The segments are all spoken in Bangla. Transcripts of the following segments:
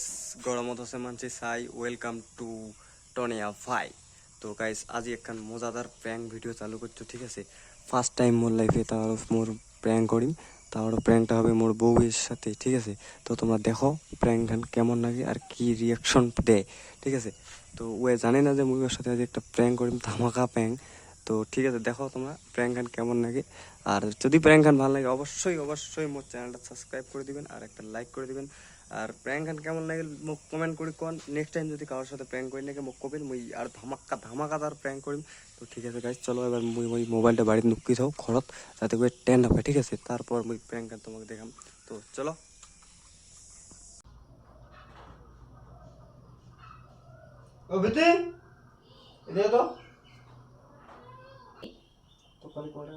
গাইজ গৰমত আছে মানছি চাই ৱেলকাম টু টনিয়া ফাই তো গাইজ আজি এখন মজাদার প্র্যাঙ্ক ভিডিও চালু করছ, ঠিক আছে? ফার্স্ট টাইম মোর লাইফে তাহলে মোর প্র্যাঙ্ক করিম তাহলে প্র্যাঙ্কটা হবে মোর বউয়ের সাথে, ঠিক আছে? তো তোমরা দেখো প্র্যাঙ্কখান কেমন লাগে আর কি রিয়াকশন দেয়, ঠিক আছে? তো ওয়ে জানে না যে মুই ওর সাথে আজ একটা প্র্যাঙ্ক করিম ধামাকা প্র্যাঙ্ক তো ঠিক আছে, দেখো তোমরা প্র্যাঙ্ক গান কেমন লাগে। আর যদি প্র্যাঙ্ক গান ভালো লাগে, অবশ্যই অবশ্যই মোর চ্যানেলটা সাবস্ক্রাইব করে দিবেন আর একটা লাইক করে দিবেন। আর প্র্যাঙ্ক খান কেমন লাগে মোক কমেন্ট করি কন? নেক্সট টাইম যদি কারোর সাথে প্র্যাঙ্ক করি নাকি মোক কবেন মুই আর ধামাক্কা ধামাকাদার প্র্যাঙ্ক করিম। তো ঠিক আছে গাইজ চলো এবার মুই মুই মোবাইলটা বাড়িতে নুকি থাও খরচ যাতে করে টেন হবে ঠিক আছে? তারপর মুই প্র্যাঙ্ক খান তোমাকে দেখাম। তো চলো। ও তো। তো করে?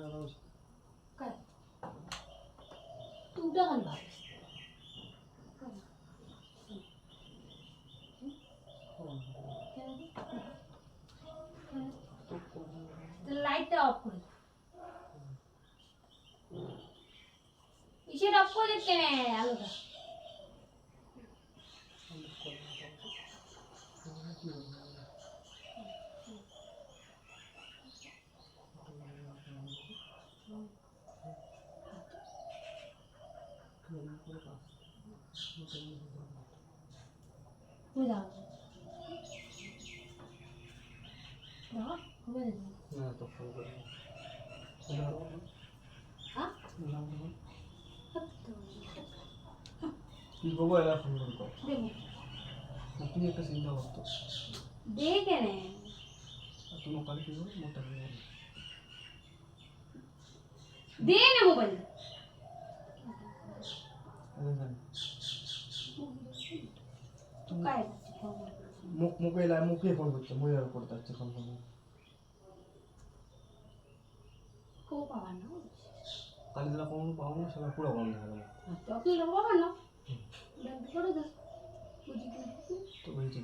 তুই ಮಿಕ್ಸರ್ ಹಾಕ್ಕೊಂಡಿರ್ತೇನೆ ಅಲ್ಗ ಹೌದಾ ಹೌದಾ ಹಾ গোবরা সুন্দর করে দেবো তুমি একটা চিন্তা করতো দিয়ে কেন তুমি কাল কি করবে মোটা দিয়ে না মোবাইল মুখ মুখে মুখে ফোন করছে মুখে করতে যাচ্ছে ফোন করবো কেউ পাওয়া না কালীতলা কখনো পাবো না সেটা পুরো বন্ধ হবে না তো বেশি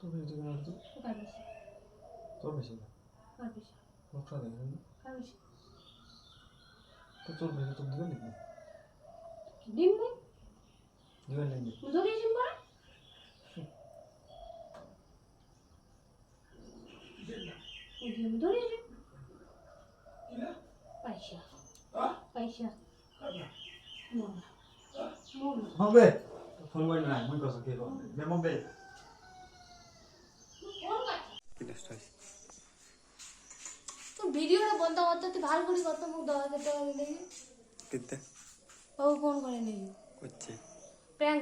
তো বেশি না তো তোর বেশি না। মুখটা দেখে তো তোর বেশি তোর দিবে লিখবে ডিম দিবে লিখবে যদি ডিম পড়া ধরে ডিম পয়সা পয়সা মবে ফোন করি না মুই কথা কে বে মবে ভিডিওটা বন্ধ করতে তুই ভালো করে কত মুখ দেওয়া যেতে পারবি দেখি কিতে ও ফোন করে নিবি করছে প্র্যাঙ্ক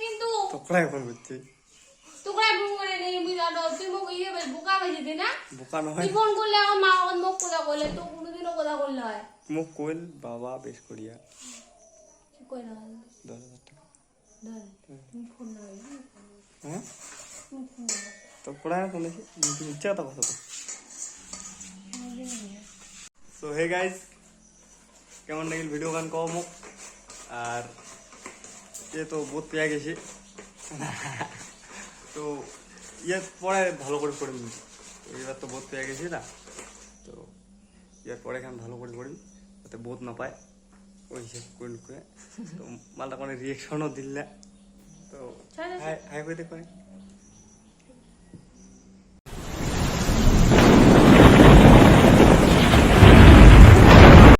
কিন্তু। তোকে ফোন করে নেই বুঝানো তুই মোক ইয়ে বেশ বোকা বেঁচে দে না বোকা নয় তুই ফোন করলে আমার মা আমার মুখ কথা বলে তো কোনোদিনও কথা বললে হয় মুখ কোয়েল বাবা বেশ করিয়া কি কই না দশ হাজার টাকা ধর তুমি ফোন না হ্যাঁ তুমি ফোন না তো পড়ায় শুনেছি কিন্তু ইচ্ছা কথা কথা তো সো হে গাইজ কেমন লাগিল ভিডিও গান কও মোক আর এ তো বহুত পেয়ে গেছে তো ইয়ার পরে ভালো করে পড়িম এবার তো বোধ পেয়ে গেছি না? তো ইয়ার পরে এখানে ভালো করে পড়িম যাতে বোধ না পায়। ওই হিসেবে করে করে তো মালটা কোনো রিয়েকশনও দিল না। তো হাই হাই করে দেখো